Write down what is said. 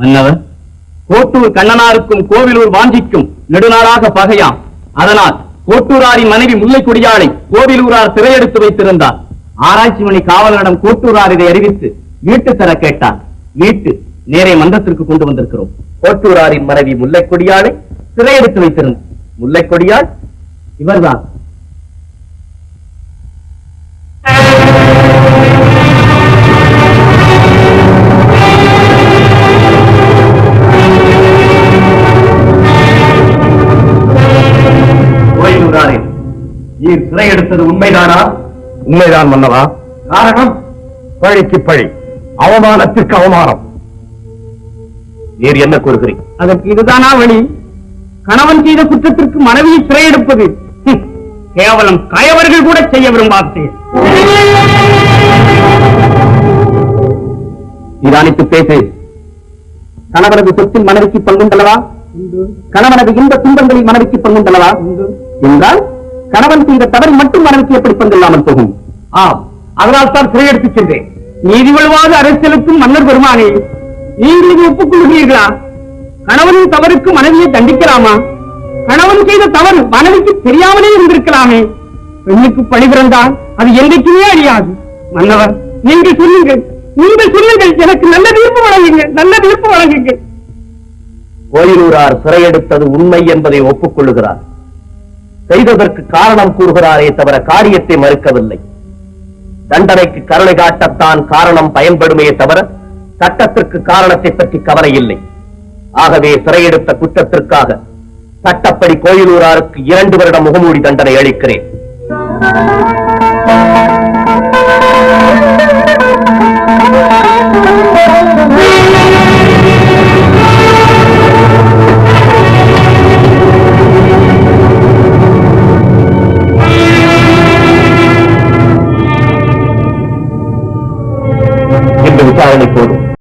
மன்னவர் கோட்டூர் கண்ணனாருக்கும் கோவிலூர் வாஞ்சிக்கும் நெடுநாளாக பகையாம். அதனால் கோட்டூராரின் மனைவி முல்லை கொடியாளை கோவிலூரார் சிறையெடுத்து வைத்திருந்தார். ஆராய்ச்சி மணி காவலரிடம் கோட்டூரார் இதை அறிவித்து வீட்டு தர கேட்டார் வீட்டு நேரே மன்றத்திற்கு கொண்டு வந்திருக்கிறோம். கோட்டூராரின் மனைவி முல்லை கொடியாளை சிறையெடுத்து வைத்திருந்தார். முல்லை கொடியாள் இவர்தான். நீர் சிறையெடுத்தது உண்மைதானா? உண்மைதான் மன்னவா காரணம்? பழிக்கு பழி அவமானத்திற்கு அவமானம். நீர் என்ன கூறுகிறீர்? அதற்கு இதுதானா வழி? கணவன் செய்த குற்றத்திற்கு மனைவியை சிறையெடுப்பது கேவலம் கயவர்கள் கூட செய்ய விரும்பாது. நிதானித்து பேசு. கணவனது சொத்தில் மனைவிக்கு பங்குண்டல்லவா? கணவனது இன்ப துன்பங்களில் மனைவிக்கு பங்குண்டல்லவா? என்றால்? கணவன் செய்த தவறு மட்டும் மனைவிக்கு எப்படி பங்கில்லாமல் போகும்? ஆம். அதனால் தான் சிறையெடுத்துச் சென்றேன். நீதி வழுவாத அரசியலுக்கும் மன்னர் பெருமானே நீங்கள் இது ஒப்புக்கொள்கிறீர்களா? கணவனின் தவறுக்கு மனைவியை தண்டிக்கலாமா? கணவன் செய்த தவறு மனைவிக்கு தெரியாமலே இருந்திருக்கலாமே. பெண்ணுக்கு பணி பிறந்தால் அது என்றைக்குமே அழியாது. மன்னவர் நீங்கள் சொல்லுங்கள். நீங்கள் சொல்லுங்கள். எனக்கு நல்ல தீர்ப்பு வழங்குங்கள். நல்ல தீர்ப்பு வழங்குங்கள். கோயிலூரார் சிறையெடுத்தது உண்மை என்பதை ஒப்புக்கொள்ளுகிறார். செய்ததற்கு காரணம் கூறுகிறாரே தவிர காரியத்தை மறுக்கவில்லை. தண்டனைக்கு கருணை காட்டத்தான் காரணம் பயன்படுமே தவிர சட்டத்திற்கு காரணத்தை பற்றி கவலை இல்லை. ஆகவே சிறையெடுத்த குற்றத்திற்காக சட்டப்படி கோயிலூராருக்கு இரண்டு வருட முகமூடி தண்டனை அளிக்கிறேன்.